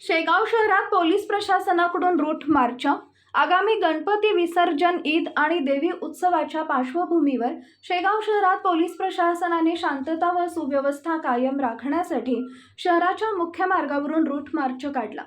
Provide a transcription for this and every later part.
शेगाव शहरात पोलीस प्रशासनाकडून route march. आगामी गणपती विसर्जन ईद आणि देवी उत्सवाच्या पार्श्वभूमीवर शेगाव शहरात पोलीस प्रशासनाने शांतता व सुव्यवस्था कायम राखण्यासाठी शहराच्या मुख्य मार्गावरून रूट मार्च काढला.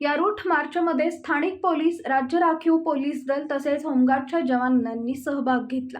या रूट मार्चमध्ये स्थानिक पोलीस राज्य राखीव पोलीस दल तसेच होमगार्डच्या जवानांनी सहभाग घेतला.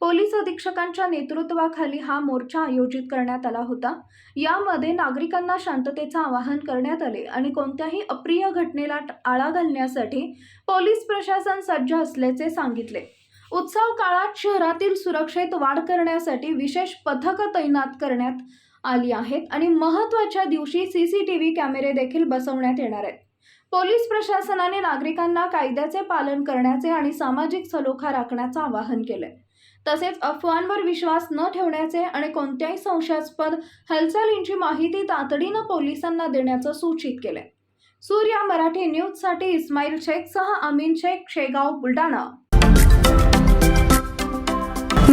पोलीस अधीक्षकांच्या नेतृत्वाखाली हा मोर्चा आयोजित करण्यात आला होता. यामध्ये नागरिकांना शांततेचं आवाहन करण्यात आले आणि कोणत्याही अप्रिय घटनेला आळा घालण्यासाठी पोलीस प्रशासन सज्ज असल्याचे सांगितले. उत्सव काळात शहरातील सुरक्षेत वाढ करण्यासाठी विशेष पथकं तैनात करण्यात आली आहेत आणि महत्त्वाच्या दिवशी सी सी टी व्ही कॅमेरे देखील बसवण्यात येणार आहेत. पोलीस प्रशासनाने नागरिकांना कायद्याचे पालन करण्याचे आणि सामाजिक सलोखा राखण्याचं आवाहन केलंय. तसेच अफवांवर विश्वास न ठेवण्याचे आणि कोणत्याही संशयास्पद हालचालींची माहिती तातडीनं पोलिसांना देण्याचं सूचित केलंय. सूर्या मराठी न्यूजसाठी इस्माईल शेखसह अमीन शेख शेगाव बुलढाणा.